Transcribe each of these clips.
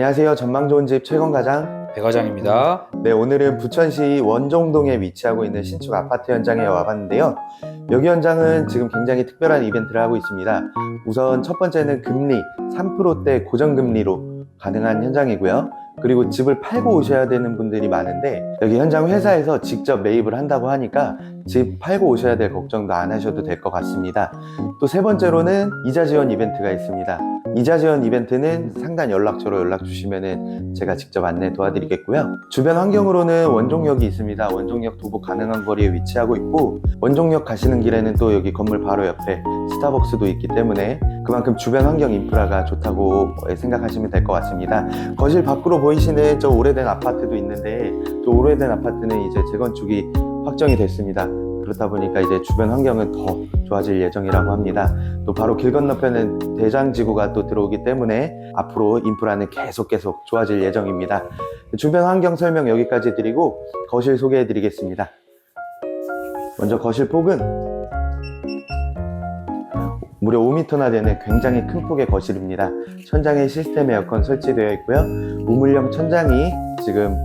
안녕하세요. 전망 좋은 집 최건 과장. 배과장입니다. 네, 오늘은 부천시 원종동에 위치하고 있는 신축 아파트 현장에 와봤는데요. 여기 현장은 지금 굉장히 특별한 이벤트를 하고 있습니다. 우선 첫 번째는 금리 3%대 고정금리로 가능한 현장이고요. 그리고 집을 팔고 오셔야 되는 분들이 많은데 여기 현장 회사에서 직접 매입을 한다고 하니까 집 팔고 오셔야 될 걱정도 안 하셔도 될 것 같습니다. 또 세 번째로는 이자 지원 이벤트가 있습니다. 이자 지원 이벤트는 상단 연락처로 연락 주시면은 제가 직접 안내 도와드리겠고요. 주변 환경으로는 원종역이 있습니다. 원종역 도보 가능한 거리에 위치하고 있고 원종역 가시는 길에는 또 여기 건물 바로 옆에 스타벅스도 있기 때문에 그만큼 주변 환경 인프라가 좋다고 생각하시면 될 것 같습니다. 거실 밖으로 보이시는 저 오래된 아파트도 있는데 저 오래된 아파트는 이제 재건축이 확정이 됐습니다. 그렇다 보니까 이제 주변 환경은 더 좋아질 예정이라고 합니다. 또 바로 길 건너편은 대장지구가 또 들어오기 때문에 앞으로 인프라는 계속 계속 좋아질 예정입니다. 주변 환경 설명 여기까지 드리고 거실 소개해 드리겠습니다. 먼저 거실 폭은 무려 5m나 되는 굉장히 큰 폭의 거실입니다. 천장에 시스템 에어컨 설치되어 있고요. 우물형 천장이 지금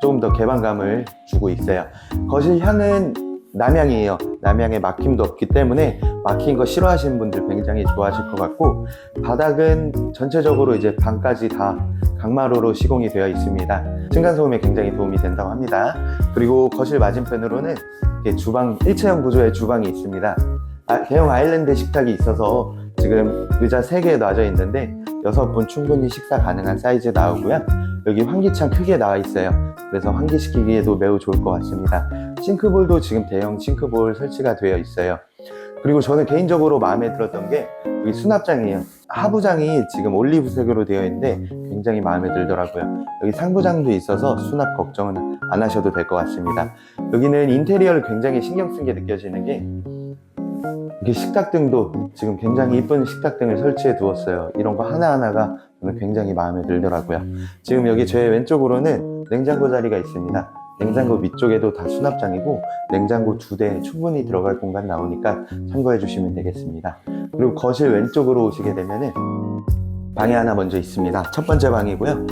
조금 더 개방감을 주고 있어요. 거실 향은 남향이에요. 남향에 막힘도 없기 때문에 막힌 거 싫어하시는 분들 굉장히 좋아하실 것 같고 바닥은 전체적으로 이제 방까지 다 강마루로 시공이 되어 있습니다. 층간소음에 굉장히 도움이 된다고 합니다. 그리고 거실 맞은편으로는 주방 일체형 구조의 주방이 있습니다. 아, 대형 아일랜드 식탁이 있어서 지금 의자 3개 놔져 있는데 6분 충분히 식사 가능한 사이즈 나오고요. 여기 환기창 크게 나와 있어요. 그래서 환기시키기에도 매우 좋을 것 같습니다. 싱크볼도 지금 대형 싱크볼 설치가 되어 있어요. 그리고 저는 개인적으로 마음에 들었던 게 여기 수납장이에요. 하부장이 지금 올리브색으로 되어 있는데 굉장히 마음에 들더라고요. 여기 상부장도 있어서 수납 걱정은 안 하셔도 될 것 같습니다. 여기는 인테리어를 굉장히 신경 쓴 게 느껴지는 게 이게 식탁등도 지금 굉장히 이쁜 식탁등을 설치해 두었어요. 이런 거 하나하나가 저는 굉장히 마음에 들더라고요. 지금 여기 제 왼쪽으로는 냉장고 자리가 있습니다. 냉장고 위쪽에도 다 수납장이고 냉장고 두 대 충분히 들어갈 공간 나오니까 참고해 주시면 되겠습니다. 그리고 거실 왼쪽으로 오시게 되면은 방이 하나 먼저 있습니다. 첫 번째 방이고요.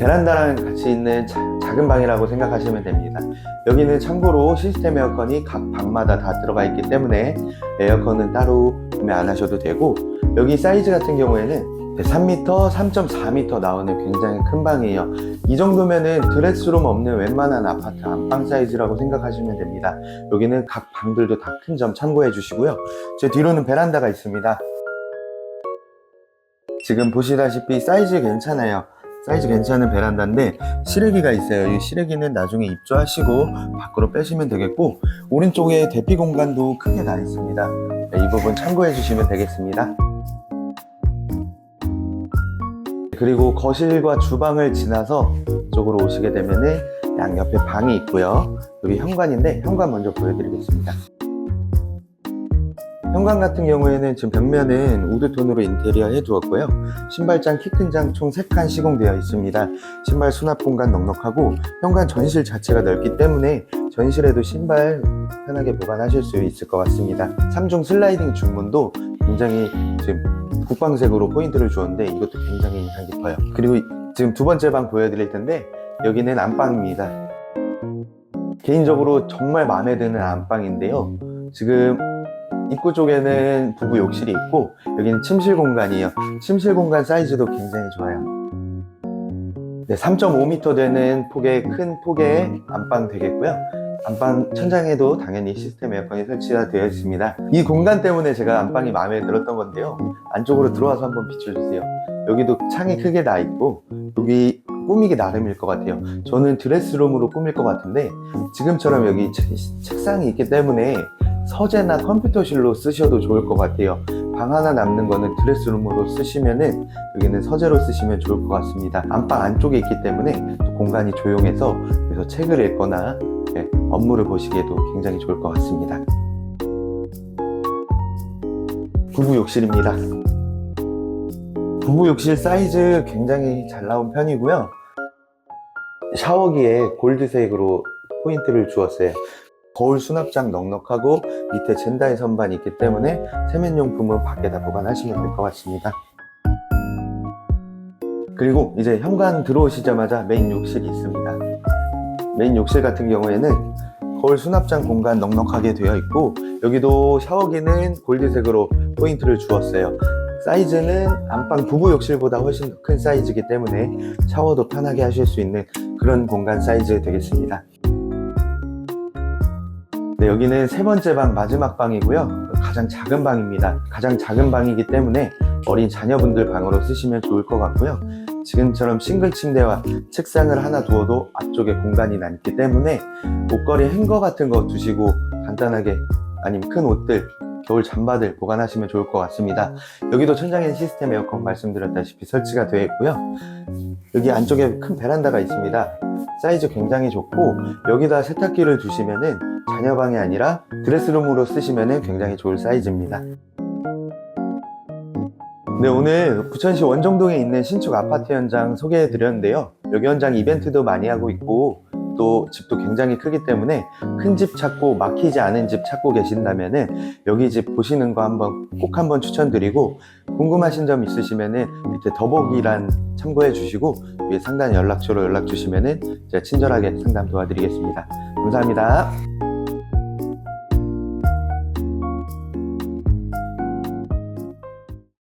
베란다랑 같이 있는 자- 작은 방이라고 생각하시면 됩니다. 여기는 참고로 시스템 에어컨이 각 방마다 다 들어가 있기 때문에 에어컨은 따로 구매 안 하셔도 되고 여기 사이즈 같은 경우에는 3m, 3.4m 나오는 굉장히 큰 방이에요. 이 정도면은 드레스룸 없는 웬만한 아파트 안방 사이즈라고 생각하시면 됩니다. 여기는 각 방들도 다 큰 점 참고해 주시고요. 제 뒤로는 베란다가 있습니다. 지금 보시다시피 사이즈 괜찮아요. 사이즈 괜찮은 베란다인데 실외기가 있어요. 이 실외기는 나중에 입주하시고 밖으로 빼시면 되겠고 오른쪽에 대피 공간도 크게 나 있습니다. 네, 이 부분 참고해 주시면 되겠습니다. 그리고 거실과 주방을 지나서 쪽으로 오시게 되면은 양 옆에 방이 있고요. 여기 현관인데 현관 먼저 보여드리겠습니다. 현관 같은 경우에는 지금 벽면은 우드톤으로 인테리어 해두었고요. 신발장, 키 큰 장 총 3칸 시공되어 있습니다. 신발 수납 공간 넉넉하고 현관 전실 자체가 넓기 때문에 전실에도 신발 편하게 보관하실 수 있을 것 같습니다. 3중 슬라이딩 중문도 굉장히 지금 국방색으로 포인트를 주었는데 이것도 굉장히 인상 깊어요. 그리고 지금 두 번째 방 보여드릴 텐데 여기는 안방입니다. 개인적으로 정말 마음에 드는 안방인데요. 지금 입구 쪽에는 부부 욕실이 있고 여기는 침실 공간이에요. 침실 공간 사이즈도 굉장히 좋아요. 네, 3.5m 되는 폭의 큰 폭의 안방 되겠고요. 안방 천장에도 당연히 시스템 에어컨이 설치가 되어 있습니다. 이 공간 때문에 제가 안방이 마음에 들었던 건데요. 안쪽으로 들어와서 한번 비춰주세요. 여기도 창이 크게 나 있고 여기 꾸미기 나름일 것 같아요. 저는 드레스룸으로 꾸밀 것 같은데 지금처럼 여기 책- 책상이 있기 때문에 서재나 컴퓨터실로 쓰셔도 좋을 것 같아요. 방 하나 남는 거는 드레스룸으로 쓰시면은 여기는 서재로 쓰시면 좋을 것 같습니다. 안방 안쪽에 있기 때문에 또 공간이 조용해서 그래서 책을 읽거나 네, 업무를 보시기에도 굉장히 좋을 것 같습니다. 부부 욕실입니다. 부부 욕실 사이즈 굉장히 잘 나온 편이고요. 샤워기에 골드색으로 포인트를 주었어요. 거울 수납장 넉넉하고 밑에 젠다이 선반이 있기 때문에 세면용품은 밖에다 보관하시면 될 것 같습니다. 그리고 이제 현관 들어오시자마자 메인 욕실이 있습니다. 메인 욕실 같은 경우에는 거울 수납장 공간 넉넉하게 되어 있고 여기도 샤워기는 골드색으로 포인트를 주었어요. 사이즈는 안방 부부 욕실보다 훨씬 더큰 사이즈이기 때문에 샤워도 편하게 하실 수 있는 그런 공간 사이즈 되겠습니다. 네, 여기는 세 번째 방 마지막 방이고요. 가장 작은 방입니다. 가장 작은 방이기 때문에 어린 자녀분들 방으로 쓰시면 좋을 것 같고요. 지금처럼 싱글 침대와 책상을 하나 두어도 앞쪽에 공간이 남기 때문에 옷걸이 행거 같은 거 두시고 간단하게 아니면 큰 옷들 겨울 잠바들 보관하시면 좋을 것 같습니다. 여기도 천장엔 시스템 에어컨 말씀드렸다시피 설치가 되어 있고요. 여기 안쪽에 큰 베란다가 있습니다. 사이즈 굉장히 좋고 여기다 세탁기를 두시면은 자녀방이 아니라 드레스룸으로 쓰시면은 굉장히 좋을 사이즈입니다. 네, 오늘 부천시 원정동에 있는 신축 아파트 현장 소개해 드렸는데요. 여기 현장 이벤트도 많이 하고 있고 또 집도 굉장히 크기 때문에 큰 집 찾고 막히지 않은 집 찾고 계신다면은 여기 집 보시는 거 한번 꼭 한번 추천드리고 궁금하신 점 있으시면은 밑에 더보기란 참고해 주시고 위에 상단 연락처로 연락 주시면은 제가 친절하게 상담 도와드리겠습니다. 감사합니다.